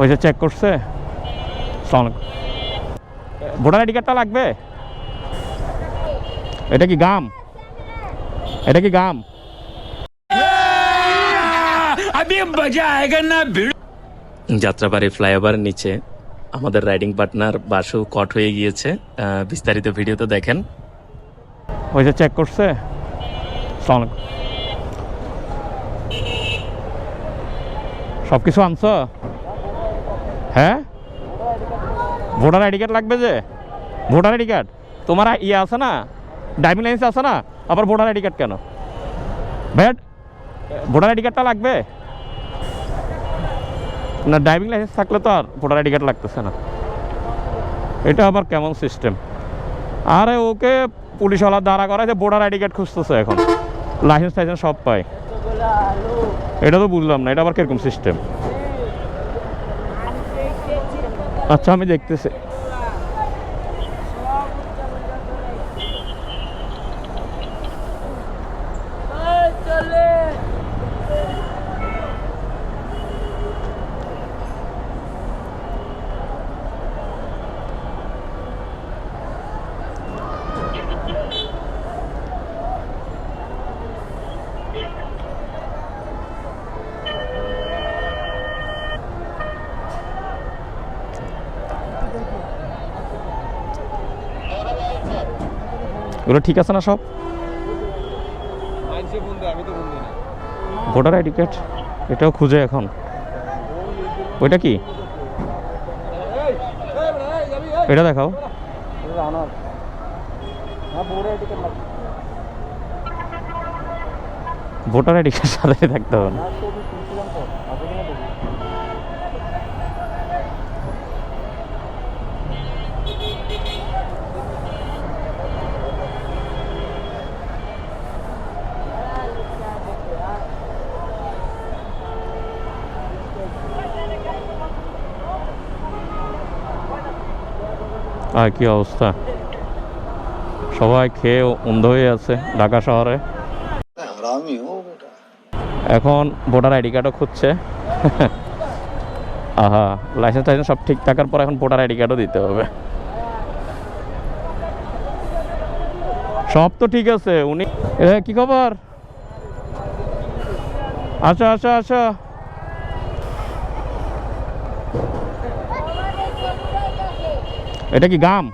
ওই যে চেক করছে। ভোটার আইডি কার্ডটা লাগবে? এটা কি গাম? এটা কি গাম? যাত্রাবাড়ি ফ্লাইওভারের নিচে আমাদের রাইডিং পার্টনার বাসু কট হয়ে গিয়েছে। বিস্তারিত ভিডিও তো দেখেন। ওই যে চেক করছে। সব কিছু আনছো? হ্যাঁ? ভোটার আইডি কার্ড লাগবে যে? Voter ID card? তোমার ইয়ে আছে না? ড্রাইভিং লাইসেন্স আছে না? আবার ভোটার আইডি কার্ড কেন? ভাইয়া ভোটার আইডি কার্ডটা লাগবে? না, ড্রাইভিং লাইসেন্স থাকলে তো আর ভোটার আইডি কার্ড লাগতেছে না। এটা আবার কেমন সিস্টেম? আরে ওকে, পুলিশওয়ালা দাঁড়া করা যে ভোটার আইডি কার্ড খুঁজতেছে এখন। লাইসেন্স টাইসেন্স সব পায়। এটা তো বুঝলাম না, এটা আবার কীরকম সিস্টেম? আচ্ছা আমি দেখতেছি এগুলো ঠিক আছে না সব? ভোটার আইডি কার্ড এটাও খুঁজে এখন। ওইটা কি? এটা দেখাও। ভোটার আইডি কার্ড সাথে থাকতে হবে আর কি অবস্থা? সবাই খেয়ে অন্ধ হয়ে আছে ঢাকা শহরে। এখন ভোটার আইডি কার্ডও খুঁজছে। আহা লাইসেন্স টাইসেন্স সব ঠিক থাকার পর এখন ভোটার আইডি কার্ডও দিতে হবে। সব তো ঠিক আছে, উনি কি খবর? আচ্ছা আচ্ছা আচ্ছা এটা কি গাম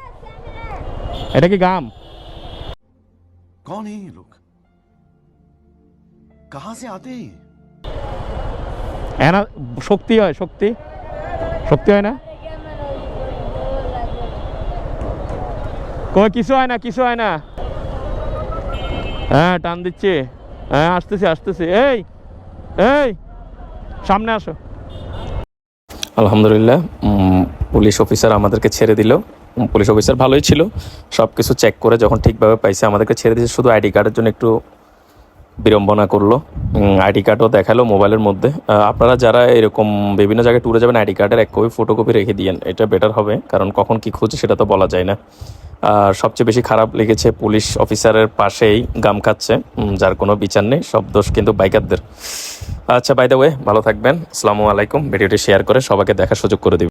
এটা কি গাম कौन है ये लोग कहां से आते हैं ये? এনা শক্তি হয় শক্তি শক্তি হয় না কই কিছু হয় না কিছু হয় না হ্যাঁ টান দিচ্ছি হ্যাঁ আসতেছি আসতেছি এই এই সামনে আসো আলহামদুলিল্লাহ উম, পুলিশ অফিসার আমাদেরকে ছেড়ে দিল। পুলিশ অফিসার ভালোই ছিল। সব কিছু চেক করে যখন ঠিকভাবে পাইছে, আমাদেরকে ছেড়ে দিয়েছে। শুধু আইডি কার্ডের জন্য একটু বিড়ম্বনা করল। আইডি কার্ডও দেখাল মোবাইলের মধ্যে। আপনারা যারা এরকম বিভিন্ন জায়গায় ট্যুরে যাবেন, আইডি কার্ডের এক কপি ফটোকপি রেখে দিয়েন। এটা বেটার হবে, কারণ কখন কি খুঁজে সেটা তো বলা যায় না। আর সবচেয়ে বেশি খারাপ লেগেছে পুলিশ অফিসারের পাশেই গাম খাচ্ছে। যার কোনো বিচার নেই, সব দোষ কিন্তু বাইকারদের। আচ্ছা বাই ওয়ে ভালো থাকবেন। আসসালামু আলাইকুম। ভিডিওটি শেয়ার করে সবাইকে দেখার সুযোগ করে দিবেন।